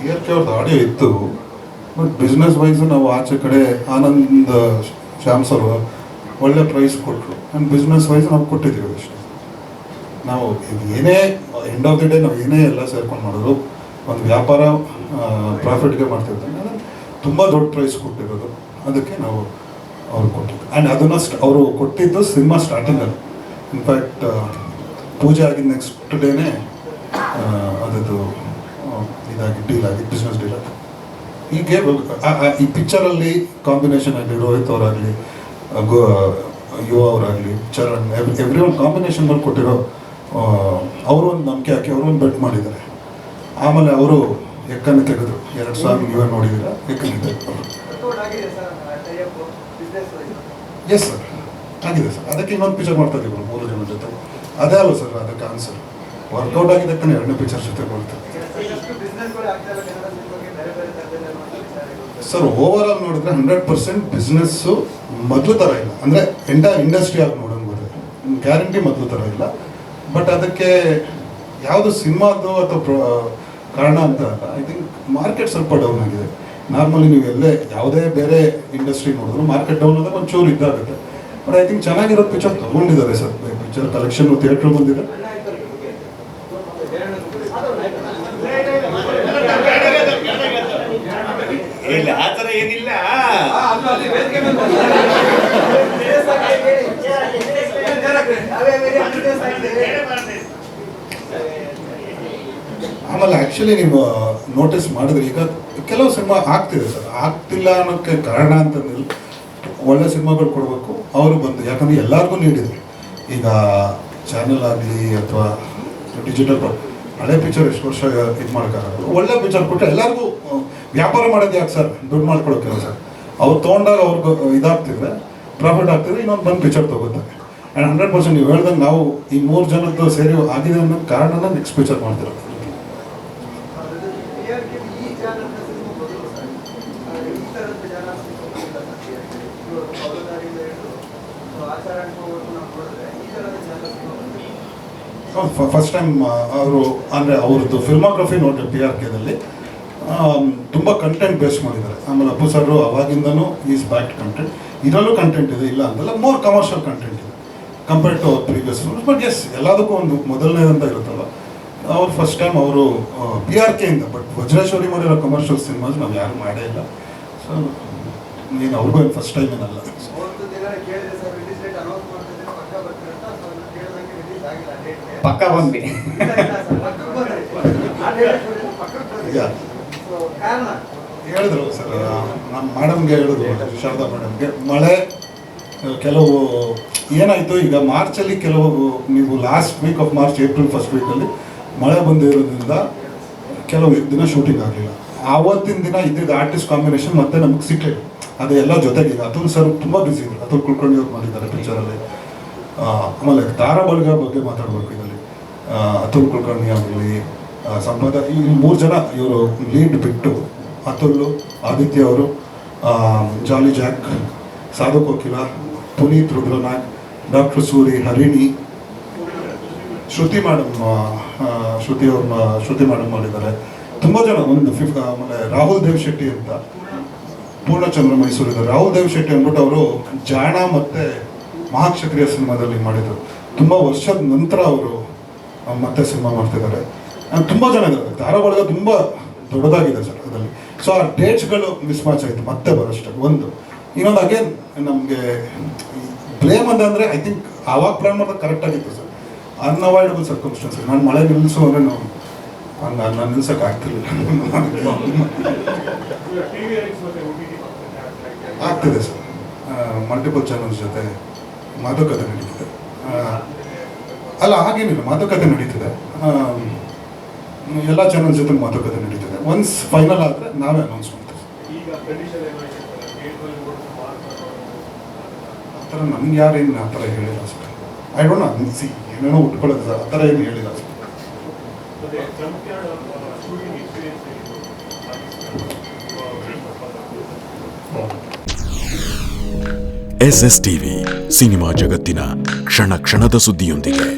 T R K ಅವ್ರದ್ದು audio ಇತ್ತು but business wise ನಾವು ಆಚೆ ಕಡೆ ಆನಂದ್ ಶ್ಯಾಮ್ ಸರ್ ಒಳ್ಳೆ ಪ್ರೈಸ್ ಕೊಟ್ಟರು ಆ್ಯಂಡ್ ಬಿಸ್ನೆಸ್ ವೈಸ್ ನಾವು ಕೊಟ್ಟಿದ್ದೀವಿ ಅಷ್ಟೇ ನಾವು ಏನೇ ಎಂಡ್ ಆಫ್ ದಿ ಡೇ ನಾವು ಏನೇ ಎಲ್ಲ ಸೇರ್ಕೊಂಡು ಮಾಡಿದ್ರು, ಒಂದು ವ್ಯಾಪಾರ ಪ್ರಾಫಿಟ್ಗೆ ಮಾಡ್ತಿರ್ತಾರೆ ತುಂಬ ದೊಡ್ಡ ಪ್ರೈಸ್ ಕೊಟ್ಟಿರೋದು. ಅದಕ್ಕೆ ನಾವು ಅವ್ರು ಕೊಟ್ಟಿದ್ದು. ಆ್ಯಂಡ್ ಅದನ್ನು ಅವರು ಕೊಟ್ಟಿದ್ದು ಸಿನಿಮಾ ಸ್ಟಾರ್ಟಿಂಗಲ್ಲಿ ಇನ್ಫ್ಯಾಕ್ಟ್ ಪೂಜೆ ಆಗಿದ್ದ ನೆಕ್ಸ್ಟ್ ಡೇನೇ ಅದದ್ದು ಆ, ಇದಾಗಿ ಡೀಲ್ ಆಗಿ ಬಿಸ್ನೆಸ್ ಡೀಲ್ ಆಗಿ. ಈ ಗೇಮ್ ಈ ಪಿಕ್ಚರಲ್ಲಿ ಕಾಂಬಿನೇಷನ್ ಆಗಲಿ ರೋಹಿತ್ ಅವರಾಗಲಿ ಗೋ ಯುವ ಅವರಾಗಲಿ ಚರಣ್ ಎವ್ರಿ ಒನ್ ಕಾಂಬಿನೇಷನ್ ಮೇಲೆ ಕೊಟ್ಟಿರೋ ಅವರು ಒಂದು ನಂಬಿಕೆ ಹಾಕಿ ಅವರು ಬೆಟ್ ಮಾಡಿದ್ದಾರೆ. ಆಮೇಲೆ ಅವರು ಎಕ್ಕನ್ನು ತೆಗೆದ್ರು. ಎರಡು ಸಾಂಗ್ ನೀವೇ ನೋಡಿದಿರ ಎಕ್ಕನ್ನು ತೆಗೆದ್ರು. ಎಸ್ ಸರ್ ಆಗಿದೆ ಸರ್ ಅದಕ್ಕೆ ಇನ್ನೊಂದು ಪಿಕ್ಚರ್ ಮಾಡ್ತಾ ಇದ್ದೀವಿ ಮೂರು ಜನ ಜೊತೆ. ಅದೇ ಅಲ್ಲ ಸರ್ ಅದಕ್ಕೆ ಆನ್ಸರ್ ವರ್ಕೌಟ್ ಆಗಿದ್ದಕ್ಕೆ ಎರಡನೇ ಪಿಕ್ಚರ್ ಜೊತೆ ಬರ್ತದೆ ಸರ್ ಓವರ್ ಆಲ್ ನೋಡಿದ್ರೆ ಹಂಡ್ರೆಡ್ ಪರ್ಸೆಂಟ್ ಬಿಸ್ನೆಸ್ಸು ಮೊದಲು ಥರ ಇಲ್ಲ. ಅಂದರೆ ಎಂಟ ಇಂಡಸ್ಟ್ರಿ ಆಗಿ ನೋಡೋದು ಗ್ಯಾರಂಟಿ ಮೊದಲು ಥರ ಇಲ್ಲ. ಬಟ್ ಅದಕ್ಕೆ ಯಾವುದು ಸಿನಿಮಾದು ಅಥವಾ ಕಾರಣ ಅಂತ ಅಲ್ಲ. ಐ ಥಿಂಕ್ ಮಾರ್ಕೆಟ್ ಸ್ವಲ್ಪ ಡೌನ್ ಆಗಿದೆ. ನಾರ್ಮಲಿ ನೀವು ಎಲ್ಲೇ ಯಾವುದೇ ಬೇರೆ ಇಂಡಸ್ಟ್ರಿ ನೋಡಿದ್ರು ಮಾರ್ಕೆಟ್ ಡೌನ್ ಆದಾಗ ಒಂಚೂರು ಇದ್ದಾಗುತ್ತೆ ಬಟ್ ಐ ಥಿಂಕ್ ಚೆನ್ನಾಗಿರೋ ಪಿಕ್ಚರ್ ತಗೊಂಡಿದ್ದಾರೆ ಸರ್. ಪಿಕ್ಚರ್ ಕಲೆಕ್ಷನ್ ಥಿಯೇಟ್ರ್ ಬಂದಿದೆ ಇಲ್ಲ ಆ ಥರ ಏನಿಲ್ಲ. ಆಮೇಲೆ ಆಕ್ಚುಲಿ ನೀವು ನೋಟಿಸ್ ಮಾಡಿದ್ರೆ. ಈಗ ಕೆಲವು ಸಿನಿಮಾ ಆಗ್ತಿದೆ ಸರ್. ಆಗ್ತಿಲ್ಲ ಅನ್ನೋಕ್ಕೆ ಕಾರಣ ಅಂತಂದ್ರೆ ಒಳ್ಳೆ ಸಿನಿಮಾಗಳು ಕೊಡಬೇಕು. ಅವರು ಬಂದು ಯಾಕಂದ್ರೆ ಎಲ್ಲರಿಗೂ ನೀಡಿದ್ರು ಈಗ ಚಾನೆಲ್ ಆಗಲಿ ಅಥವಾ ಡಿಜಿಟಲ್ ಹಳೆ ಪಿಕ್ಚರ್ ಎಷ್ಟು ವರ್ಷ ಇದು ಮಾಡೋಕ್ಕಾಗಲ್ಲ ಒಳ್ಳೆ ಪಿಕ್ಚರ್ ಕೊಟ್ಟರೆ ಎಲ್ಲರಿಗೂ ವ್ಯಾಪಾರ ಮಾಡೋದು ಯಾಕೆ ಸರ್? ದುಡ್ಡು ಮಾಡ್ಕೊಳಕ್ಕೆ ಸರ್. ಅವ್ರು ತೊಗೊಂಡಾಗ ಅವ್ರಿಗೆ ಇದಾಗ್ತಿದ್ರೆ ಪ್ರಾಫಿಟ್ ಆಗ್ತಿದ್ರೆ ಇನ್ನೊಂದು ಬಂದು ಪಿಕ್ಚರ್ ತೊಗೋತಾರೆ. ಆ್ಯಂಡ್ ಹಂಡ್ರೆಡ್ ಪರ್ಸೆಂಟ್ ನೀವು ಹೇಳ್ದಂಗೆ ನಾವು ಈ ಮೂರು ಜನದ್ದು ಸೇರಿ ಆಗಿದೆ ಅನ್ನೋ ಕಾರಣನ ನೆಕ್ಸ್ಟ್ ಪಿಕ್ಚರ್ ಮಾಡ್ತಿರೋದು ಫಸ್ಟ್ ಟೈಮ್ ಅವರು ಅಂದರೆ ಅವ್ರದ್ದು ಫಿಲ್ಮೋಗ್ರಫಿ ನೋಡಿ ಪಿ ಆರ್ ಕೆದಲ್ಲಿ ತುಂಬ ಕಂಟೆಂಟ್ ಬೇಸ್ ಮಾಡಿದ್ದಾರೆ. ಆಮೇಲೆ ಅಪ್ಪು ಸರ್ ಅವಾಗಿಂದನೂ ಈಸ್ ಬ್ಯಾಕ್ ಕಂಟೆಂಟ್ ಇದರಲ್ಲೂ ಕಂಟೆಂಟ್ ಇದೆ ಇಲ್ಲ ಅಂತಲ್ಲ ಮೋರ್ ಕಮರ್ಷಿಯಲ್ ಕಂಟೆಂಟ್ ಇದೆ. Compared to our previous but yes ಎಲ್ಲದಕ್ಕೂ ಒಂದು ಮೊದಲನೇದಂತ ಇರುತ್ತಲ್ಲ ಅವ್ರು ಫಸ್ಟ್ ಟೈಮ್ ಅವರು ಪಿ ಆರ್ ಕೆಯಿಂದ ಬಟ್ ವಜ್ರೇಶ್ವರಿ ಮಾಡಿರೋ ಕಮರ್ಷಿಯಲ್ ಸಿನಿಮಾಸ್ ನಾವು ಯಾರು ಮಾಡೇ ಇಲ್ಲ. ಸೊ ನೀನು ಅವ್ರಿಗೂ ಏನು ಫಸ್ಟ್ ಟೈಮ್ ಏನಲ್ಲ. ಪಕ್ಕ ಬಂದ್ವಿ. ಯಾ ಹೇಳಿದ್ರು ಸರ್ ನಮ್ಮ ಮೇಡಮ್ಗೆ ಹೇಳಿದ್ರು, ಶಾರದಾ ಮೇಡಮ್ಗೆ ಮಳೆ ಕೆಲವು ಏನಾಯಿತು, ಈಗ ಮಾರ್ಚಲ್ಲಿ ಕೆಲವು, ನೀವು last week of March April first ವೀಕಲ್ಲಿ ಮಳೆ ಬಂದಿರೋದ್ರಿಂದ ಕೆಲವು ದಿನ ಶೂಟಿಂಗ್ ಆಗಲಿಲ್ಲ. ಆವತ್ತಿನ ದಿನ ಇದ್ದಿದ್ದ ಆರ್ಟಿಸ್ಟ್ ಕಾಂಬಿನೇಷನ್ ಮತ್ತೆ ನಮಗೆ ಸಿಕ್ಕಲಿಲ್ಲ ಅದು ಎಲ್ಲ ಜೊತೆಗಿದೆ. ಅದು ಸರ್ ತುಂಬ ಬ್ಯುಸಿ ಇದ್ರು. ಅತುಲ್ ಕುಳ್ಕೊಂಡು ಅವ್ರು ಮಾಡಿದ್ದಾರೆ ಪಿಕ್ಚರಲ್ಲಿ ಆಮೇಲೆ ತಾರಾ ಬಳಗ ಬಗ್ಗೆ ಮಾತಾಡಬೇಕು ಇದರಲ್ಲಿ. ಅತುಲ್ ಕುಲಕರ್ಣಿ ಆಗಲಿ ಸಂಪದ ಈ ಮೂರು ಜನ ಇವರು ಲೀಡ್ ಬಿಟ್ಟು ಅತುಲ್ ಆದಿತ್ಯ ಅವರು Jolly Jack Sadhu Kokila, Puneeth Rudranath doctor Suri, Harini, Shruthi madam Shruthi ಅವ್ರ ಶ್ರುತಿ ಮೇಡಮ್ ಮಾಡಿದ್ದಾರೆ. ತುಂಬ ಜನ ಒಂದು ಫಿಫ್ ಆಮೇಲೆ ರಾಹುಲ್ ದೇವ್ ಶೆಟ್ಟಿ ಅಂತ ಪೂರ್ಣಚಂದ್ರ ಮೈಸೂರಿದ್ದಾರೆ ರಾಹುಲ್ ದೇವ್ ಶೆಟ್ಟಿ ಅಂದ್ಬಿಟ್ಟು ಅವರು ಜಾಣ ಮತ್ತೆ ಮಹಾಕ್ಷತ್ರಿಯ ಸಿನಿಮಾದಲ್ಲಿ ಮಾಡಿದರು. ತುಂಬ ವರ್ಷದ ನಂತರ ಅವರು ಮತ್ತೆ ಸಿನಿಮಾ ಮಾಡ್ತಿದ್ದಾರೆ. ತುಂಬ ಇದ್ದಾರೆ ಧಾರಾವಾಳ ತುಂಬ ದೊಡ್ಡದಾಗಿದೆ ಸರ್ ಅದರಲ್ಲಿ ಸೊ ಆ ಡೇಟ್ಸ್ಗಳು ಮಿಸ್ ಮ್ಯಾಚ್ ಆಯಿತು. ಮತ್ತೆ ಬರೋಷ್ಟು. ಒಂದು. ಇನ್ನೊಂದು ಅಗೇನ್ ನಮಗೆ ಬ್ಲೇಮ್ ಅಂತಂದರೆ ಐ ಥಿಂಕ್ ಆವಾಗ ಪ್ಲಾನ್ ಮಾಡೋದು ಕರೆಕ್ಟ್ ಆಗಿತ್ತು ಸರ್. ಅನ್ಅವಾಯ್ಡಬಲ್ ಸರ್ಕಮ್ಸ್ಟೆನ್ಸಸ್ ನಾನು ಮಳೆ ನಿಲ್ಲಿಸು ಅಂದರೆ ನಾವು ಹಂಗೆ ನಾನು ನಿಲ್ಸಕ್ಕೆ ಆಗ್ತಿರ್ಲಿಲ್ಲ. ಆಗ್ತಿದೆ ಸರ್. ಮಲ್ಟಿಪಲ್ ಚಾನಲ್ಸ್ ಜೊತೆ ಮಾತುಕತೆ ನಡೀತಿದೆ. ಅಲ್ಲ, ಹಾಗೇನಿಲ್ಲ. ಮಾತುಕತೆ ನಡೀತಿದೆ. ಎಲ್ಲ ಚಾನಲ್ ಜೊತೆ ಮಾತುಕತೆ ನಡೀತದೆ. ಒನ್ಸ್ ಫೈನಲ್ ಆದರೆ ನಾವೇ ಅನೌನ್ಸ್ ಮಾಡ್ತೀವಿ. ಆ ಥರ ನಮ್ಗೆ ಯಾರೇನು ಆ ಥರ ಹೇಳಿಲ್ಲ ಸರ್ ಐ ಡೋಂಟ್ ಅನ್ಸಿ ಏನೇನೋ ಉಟ್ಕೊಳ್ಳೋದು ಸರ್ ಆ ಥರ ಏನು ಹೇಳಿಲ್ಲ sir S S TV cinema ಜಗತ್ತಿನ ಕ್ಷಣ ಕ್ಷಣದ ಸುದ್ದಿಯೊಂದಿಗೆ.